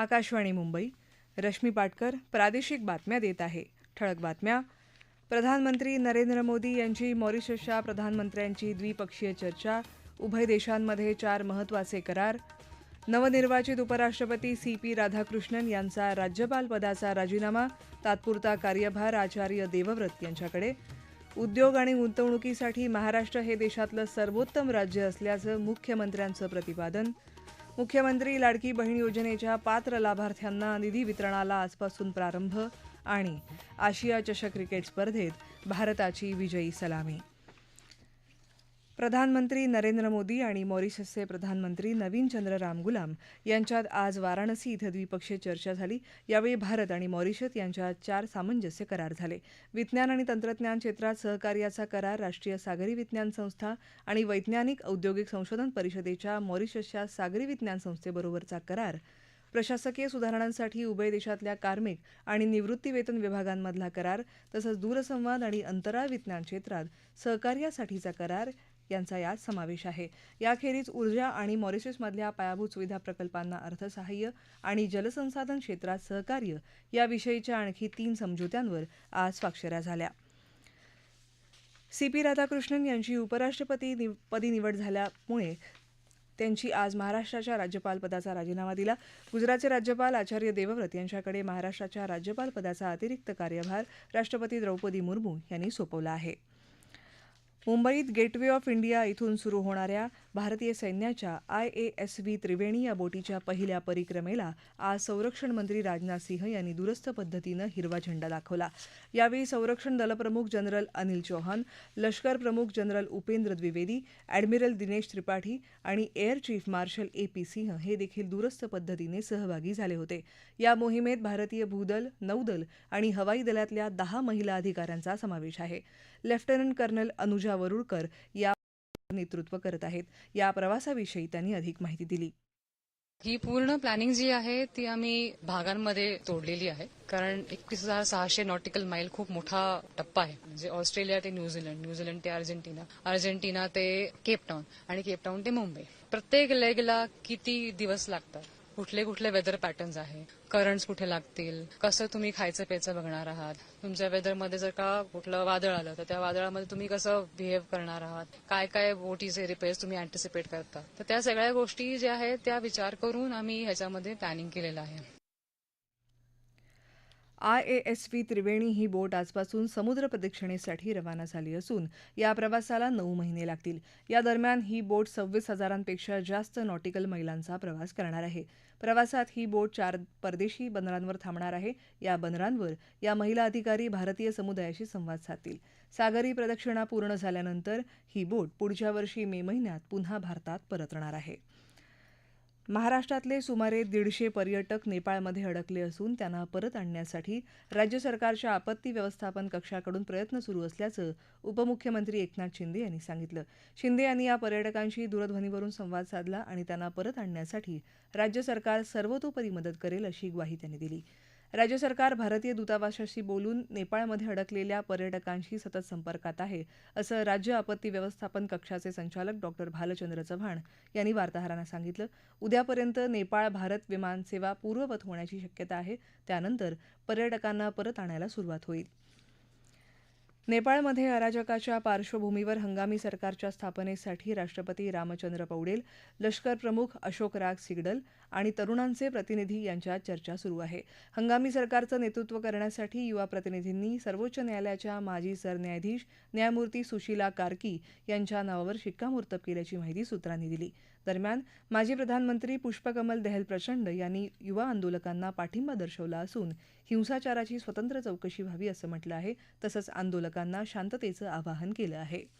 आकाशवाणी मुंबई. रश्मी पाटकर प्रादेशिक बातम्या देत आहे. ठळक बातम्या. प्रधानमंत्री नरेंद्र मोदी यांची मॉरिशसच्या प्रधानमंत्र्यांची द्विपक्षीय चर्चा. उभय देशांमध्ये चार महत्त्वाचे करार. नवनिर्वाचित उपराष्ट्रपती सी पी राधाकृष्णन यांचा राज्यपाल पदाचा राजीनामा. तात्पुरता कार्यभार आचार्य देवव्रत यांच्याकडे. उद्योग आणि गुंतवणुकीसाठी महाराष्ट्र हे देशातलं सर्वोत्तम राज्य असल्याचं मुख्यमंत्र्यांचं प्रतिपादन. मुख्यमंत्री लाडकी बहीण योजनेच्या पात्र लाभार्थ्यांना निधी वितरणाला आजपासून प्रारंभ आणि आशिया चषक क्रिकेट स्पर्धेत भारताची विजयी सलामी. प्रधानमंत्री नरेंद्र मोदी आणि मॉरिशसचे प्रधानमंत्री नवीन चंद्र रामगुलाम यांच्यात आज वाराणसी इथं द्विपक्षीय चर्चा झाली. यावेळी भारत आणि मॉरिशस यांच्यात चार सामंजस्य करार झाले. विज्ञान आणि तंत्रज्ञान क्षेत्रात सहकार्याचा करार राष्ट्रीय सागरी विज्ञान संस्था आणि वैज्ञानिक औद्योगिक संशोधन परिषदेच्या मॉरिशसच्या सागरी विज्ञान संस्थेबरोबरचा करार. प्रशासकीय सुधारणांसाठी उभय देशातल्या कार्मिक आणि निवृत्तीवेतन विभागांमधला करार तसंच दूरसंवाद आणि अंतराळ विज्ञान क्षेत्रात सहकार्यासाठीचा करार यांचा यात समावेश आहे. याखेरीज ऊर्जा आणि मॉरिशसमधल्या पायाभूत सुविधा प्रकल्पांना अर्थसहाय्य आणि जलसंसाधन क्षेत्रात सहकार्य याविषयीच्या आणखी तीन समझोत्यांवर आज स्वाक्षऱ्या झाल्या. सी पी राधाकृष्णन यांची उपराष्ट्रपती निव- पदी निवड झाल्यामुळे त्यांची आज महाराष्ट्राच्या राज्यपालपदाचा राजीनामा दिला. गुजरातचे राज्यपाल आचार्य देवव्रत यांच्याकडे महाराष्ट्राच्या राज्यपालपदाचा अतिरिक्त कार्यभार राष्ट्रपती द्रौपदी मुर्मू यांनी सोपवला आहे. मुंबईत गेटवे ऑफ इंडिया इथून सुरू होणाऱ्या भारतीय सैन्याच्या I A S V Triveni या बोटीच्या पहिल्या परिक्रमेला आज संरक्षण मंत्री राजनाथ सिंह यांनी दुरस्त पद्धतीनं हिरवा झेंडा दाखवला. यावेळी संरक्षण दलप्रमुख जनरल अनिल चौहान लष्कर प्रमुख जनरल उपेंद्र द्विवेदी ॲडमिरल दिनेश त्रिपाठी आणि air chief marshal A P Singh हे देखील दुरुस्त पद्धतीने सहभागी झाले होते. या मोहिमेत भारतीय भूदल नौदल आणि हवाई दलातल्या दहा महिला अधिकाऱ्यांचा समावेश आहे. लेफ्टनंट कर्नल अनुजा वरुळकर या नेतृत्व करत आहेत. या प्रवासाविषयी त्यांनी अधिक माहिती दिली. ही पूर्ण प्लॅनिंग जी आहे ती आम्ही भागांमध्ये तोडलेली आहे. कारण एकवीस हजार सहाशे नॉटिकल माईल खूप मोठा टप्पा आहे. म्हणजे ऑस्ट्रेलिया ते न्यूझीलंड न्यूझीलंड ते अर्जेंटिना अर्जेंटिना ते केपटाऊन आणि केपटाऊन ते मुंबई. प्रत्येक लेगला किती दिवस लागतात? कुठले कुठले वेदर पॅटर्न्स आहे? करंट्स कुठे लागतील? कसं तुम्ही खायचं प्यायचं बघणार आहात? तुमच्या वेदरमध्ये जर का कुठलं वादळ आलं तर त्या वादळामध्ये तुम्ही कसं बिहेव करणार आहात? काय काय बोटीचे रिपेअर्स तुम्ही अँटिसिपेट करता? तर त्या सगळ्या गोष्टी ज्या आहेत त्या विचार करून आम्ही ह्याच्यामध्ये प्लॅनिंग केलेलं आहे. I A S V Triveni ही बोट आजपासून समुद्र प्रदक्षिणेसाठी रवाना झाली असून या प्रवासाला नऊ महिने लागतील. या दरम्यान ही बोट सव्वीस हजारांपेक्षा जास्त नॉटिकल मैलांचा प्रवास करणार आहे. प्रवासात ही बोट चार परदेशी बंदरांवर थांबणार आहे. या बंदरांवर या महिला अधिकारी भारतीय समुदायाशी संवाद साधतील. सागरी प्रदक्षिणा पूर्ण झाल्यानंतर ही बोट पुढच्या वर्षी मे महिन्यात पुन्हा भारतात परतणार आहे. महाराष्ट्रातले सुमारे दीडशे पर्यटक नेपाळमध्ये अडकले असून त्यांना परत आणण्यासाठी राज्य सरकारच्या आपत्ती व्यवस्थापन कक्षाकडून प्रयत्न सुरू असल्याचं उपमुख्यमंत्री एकनाथ शिंदे यांनी सांगितलं. शिंदे यांनी या पर्यटकांशी दूरध्वनीवरून संवाद साधला आणि त्यांना परत आणण्यासाठी राज्य सरकार सर्वतोपरी मदत करेल अशी ग्वाही त्यांनी दिली. राज्य सरकार भारतीय दूतावासाशी बोलून नेपाळमध्ये अडकलेल्या पर्यटकांशी सतत संपर्कात आहे असं राज्य आपत्ती व्यवस्थापन कक्षाचे संचालक डॉक्टर भालचंद्र चव्हाण यांनी वार्ताहरांना सांगितलं. उद्यापर्यंत नेपाळ भारत विमान सेवा पूर्ववत होण्याची शक्यता आहे. त्यानंतर पर्यटकांना परत आणायला सुरुवात होईल. नेपाळमध्ये अराजकाच्या पार्श्वभूमीवर हंगामी सरकारच्या स्थापनेसाठी राष्ट्रपती रामचंद्र पौडेल लष्कर प्रमुख अशोक राग सिगडल आणि तरुणांचे प्रतिनिधी यांच्यात चर्चा सुरू आहे. हंगामी सरकारचं नेतृत्व करण्यासाठी युवा प्रतिनिधींनी सर्वोच्च न्यायालयाच्या माजी सरन्यायाधीश न्यायमूर्ती सुशीला कार्की यांच्या नावावर शिक्कामोर्तब केल्याची माहिती सूत्रांनी दिली. दरम्यान माजी प्रधानमंत्री पुष्पकमल दहल प्रचंड यांनी युवा आंदोलकांना पाठिंबा दर्शवला असून हिंसाचाराची स्वतंत्र चौकशी व्हावी असं म्हटलं आहे. तसंच आंदोलकांना शांततेचं आवाहन केलं आहे.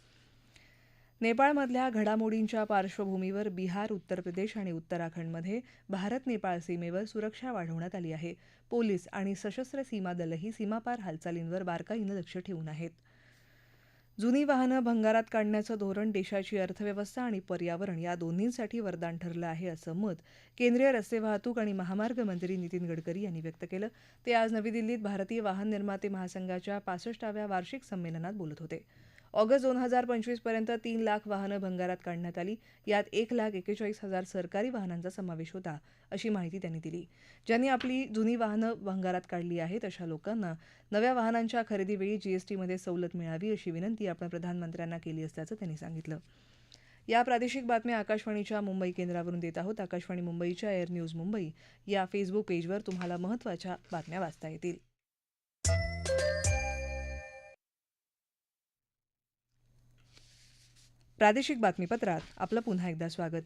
नेपाळमधल्या घडामोडींच्या पार्श्वभूमीवर बिहार उत्तर प्रदेश आणि उत्तराखंडमध्ये भारत नेपाळ सीमेवर सुरक्षा वाढवण्यात आली आहे. पोलीस आणि सशस्त्र सीमा दलही सीमापार हालचालींवर बारकाईनं लक्ष ठेवून आहेत. जुनी वाहनं भंगारात काढण्याचं धोरण देशाची अर्थव्यवस्था आणि पर्यावरण या दोन्हींसाठी वरदान ठरलं आहे असं मत केंद्रीय रस्ते वाहतूक आणि महामार्ग मंत्री नितीन गडकरी यांनी व्यक्त केलं. ते आज नवी दिल्लीत भारतीय वाहन निर्माते महासंघाच्या पासष्टाव्या वार्षिक संमेलनात बोलत होते. ऑगस्ट दोन हजार पंचवीसपर्यंत तीन लाख वाहनं भंगारात काढण्यात आली. यात एक लाख एकेचाळीस हजार सरकारी वाहनांचा समावेश होता अशी माहिती त्यांनी दिली. ज्यांनी आपली जुनी वाहनं भंगारात काढली आहेत अशा लोकांना नव्या वाहनांच्या खरेदीवेळी जीएसटीमध्ये सवलत मिळावी अशी विनंती आपण प्रधानमंत्र्यांना केली असल्याचं त्यांनी सांगितलं. या प्रादेशिक बातम्या आकाशवाणीच्या मुंबई केंद्रावरून देत आहोत. आकाशवाणी मुंबईच्या एअर न्यूज मुंबई या फेसबुक पेजवर तुम्हाला महत्त्वाच्या बातम्या वाचता येतील. प्रादेशिक बातमीपत्रात आपलं पुन्हा एकदा स्वागत.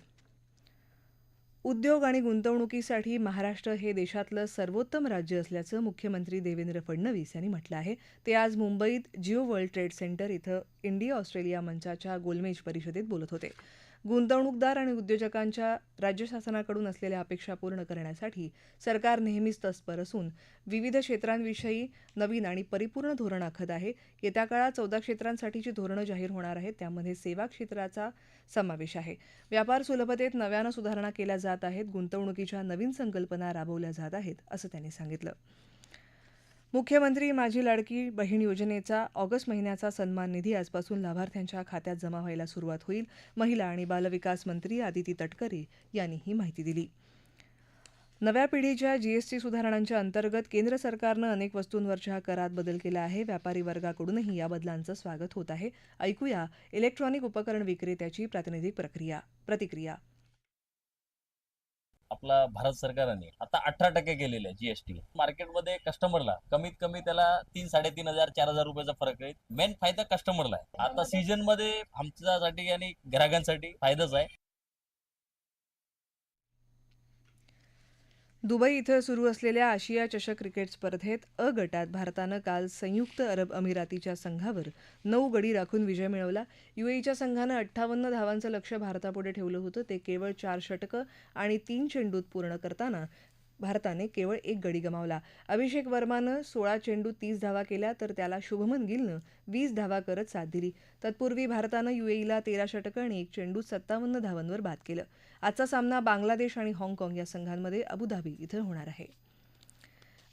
उद्योग आणि गुंतवणुकीसाठी महाराष्ट्र हे देशातलं सर्वोत्तम राज्य असल्याचं मुख्यमंत्री देवेंद्र फडणवीस यांनी म्हटलं आहे. ते आज मुंबईत जिओ वर्ल्ड ट्रेड सेंटर इथं इंडिया ऑस्ट्रेलिया मंचाच्या गोलमेज परिषदेत बोलत होते. गुंतवणूकदार आणि उद्योजकांच्या राज्य शासनाकडून असलेल्या अपेक्षा पूर्ण करण्यासाठी सरकार नेहमीच तत्पर असून विविध क्षेत्रांविषयी नवीन आणि परिपूर्ण धोरण आखत आहे. येत्या काळात चौदा क्षेत्रांसाठीची धोरणं जाहीर होणार आहेत. त्यामध्ये सेवा क्षेत्राचा समावेश आहे. व्यापार सुलभतेत नव्यानं सुधारणा केल्या जात आहेत. गुंतवणुकीच्या नवीन संकल्पना राबवल्या जात आहेत असं त्यांनी सांगितलं. मुख्यमंत्री माझी लाडकी बहीण योजनेचा ऑगस्ट महिन्याचा सन्मान निधी आजपासून लाभार्थ्यांच्या खात्यात जमा व्हायला सुरुवात होईल. महिला आणि बालविकास मंत्री आदिती तटकरे यांनी ही माहिती दिली. नव्या पिढीच्या जीएसटी सुधारणांच्या अंतर्गत केंद्र सरकारनं अनेक वस्तूंवरच्या करात बदल केला आहे. व्यापारी वर्गाकडूनही या बदलांचं स्वागत होत आहे. ऐकूया इलेक्ट्रॉनिक उपकरण विक्रेत्याची प्रातिनिधिक प्रक्रिया प्रतिक्रिया. आपला भारत सरकारने आता अठरा टक्के केलेलं आहे जीएसटी मार्केटमध्ये कस्टमरला कमीत कमी त्याला तीन साडेतीन हजार चार हजार रुपयाचा फरक आहे. मेन फायदा कस्टमरला आहे. आता सीझनमध्ये आमच्यासाठी आणि ग्राहकांसाठी फायदाच आहे. दुबई इथं सुरू असलेल्या आशिया चषक क्रिकेट स्पर्धेत अ गटात भारतानं काल संयुक्त अरब अमिरातीच्या संघावर नऊ गडी राखून विजय मिळवला. युएईच्या संघानं अठ्ठावन्न धावांचं लक्ष भारतापुढे ठेवलं होतं. ते केवळ चार षटकं आणि तीन चेंडूत पूर्ण करताना भारताने केवळ एक गडी गमावला. अभिषेक वर्मानं सोळा चेंडू तीस धावा केल्या तर त्याला शुभमन गिलनं वीस धावा करत साथ दिली. तत्पूर्वी भारतानं युएईला तेरा षटकं आणि एक चेंडू सत्तावन्न धावांवर बाद केलं. आजचा सामना बांगलादेश आणि हाँगकाँग या संघांमध्ये अबुधाबी इथं होणार आहे.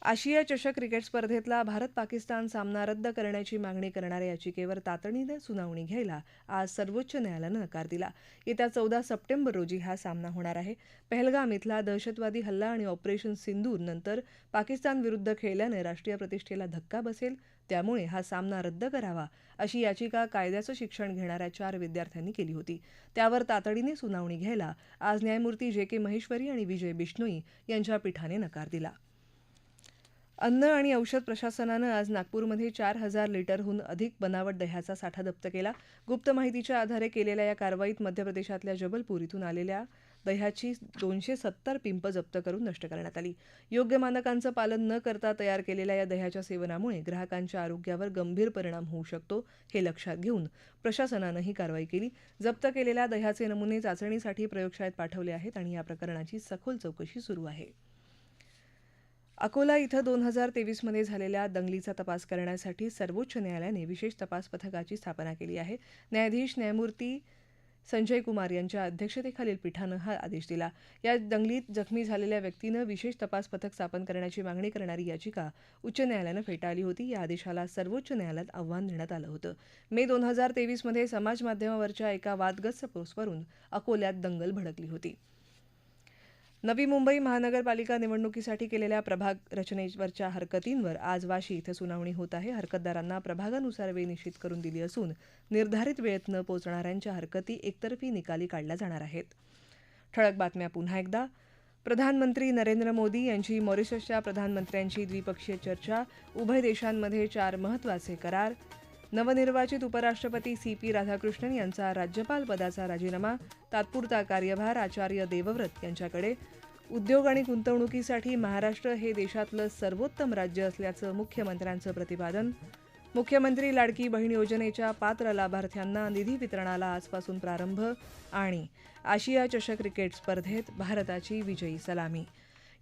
आशिया चषक क्रिकेट स्पर्धेतला भारत पाकिस्तान सामना रद्द करण्याची मागणी करणाऱ्या याचिकेवर तातडीनं सुनावणी घ्यायला आज सर्वोच्च न्यायालयानं नकार दिला. येत्या चौदा सप्टेंबर रोजी हा सामना होणार आहे. पहलगाम इथला दहशतवादी हल्ला आणि ऑपरेशन सिंदूर नंतर पाकिस्तान विरुद्ध खेळल्यानं राष्ट्रीय प्रतिष्ठेला धक्का बसेल त्यामुळे हा सामना रद्द करावा अशी याचिका कायद्याचं शिक्षण घेणाऱ्या चार विद्यार्थ्यांनी केली होती. त्यावर तातडीने सुनावणी घ्यायला आज न्यायमूर्ती जे के महेश्वरी आणि विजय बिष्णोई यांच्या पीठाने नकार दिला. अन्न आणि औषध प्रशासनानं आज नागपूरमध्ये चार हजार लिटरहून अधिक बनावट दह्याचा साठा जप्त केला. गुप्त माहितीच्या आधारे केलेल्या या कारवाईत मध्य प्रदेशातल्या जबलपूर इथून आलेल्या दह्याची दोनशे सत्तर पिंप जप्त करून नष्ट करण्यात आली. योग्य मानकांचं पालन न करता तयार केलेल्या या दह्याच्या सेवनामुळे ग्राहकांच्या आरोग्यावर गंभीर परिणाम होऊ शकतो हे लक्षात घेऊन प्रशासनानं ही कारवाई केली. जप्त केलेल्या दह्याचे नमुने चाचणीसाठी प्रयोगशाळेत पाठवले आहेत आणि या प्रकरणाची सखोल चौकशी सुरू आहे. अकोला इथं दोन हजार तेवीसमध्ये झालेल्या दंगलीचा तपास करण्यासाठी सर्वोच्च न्यायालयाने विशेष तपास पथकाची स्थापना केली आहे. न्यायाधीश न्यायमूर्ती संजय कुमार यांच्या अध्यक्षतेखालील पीठानं हा आदेश दिला. या दंगलीत जखमी झालेल्या व्यक्तीनं विशेष तपास पथक स्थापन करण्याची मागणी करणारी याचिका उच्च न्यायालयानं फेटाळली होती. या आदेशाला सर्वोच्च न्यायालयात आव्हान देण्यात आलं होतं. मे दोन हजार तेवीसमध्ये समाजमाध्यमावरच्या एका वादग्रस्त पोस्टवरून अकोल्यात दंगल भडकली होती. नवी मुंबई महानगरपालिका निवडणुकीसाठी केलेल्या प्रभाग रचनेवरच्या हरकतींवर आज वाशी इथं सुनावणी होत आहे. हरकतदारांना प्रभागानुसार वेळ निश्चित करून दिली असून निर्धारित वेळेत न पोचणाऱ्यांच्या हरकती एकतर्फी निकाली काढल्या जाणार आहेत. ठळक बातम्या पुन्हा एकदा. प्रधानमंत्री नरेंद्र मोदी यांची मॉरिशसच्या प्रधानमंत्र्यांची द्विपक्षीय चर्चा. उभय देशांमध्ये चार महत्त्वाचे करार. नवनिर्वाचित उपराष्ट्रपती सी पी राधाकृष्णन यांचा राज्यपाल पदाचा राजीनामा तात्पुरता कार्यभार आचार्य देवव्रत यांच्याकडे. उद्योग आणि गुंतवणुकीसाठी महाराष्ट्र हे देशातलं सर्वोत्तम राज्य असल्याचं मुख्यमंत्र्यांचं प्रतिपादन. मुख्यमंत्री लाडकी बहीण योजनेच्या पात्र लाभार्थ्यांना निधी वितरणाला आजपासून प्रारंभ आणि आशिया चषक क्रिकेट स्पर्धेत भारताची विजयी सलामी.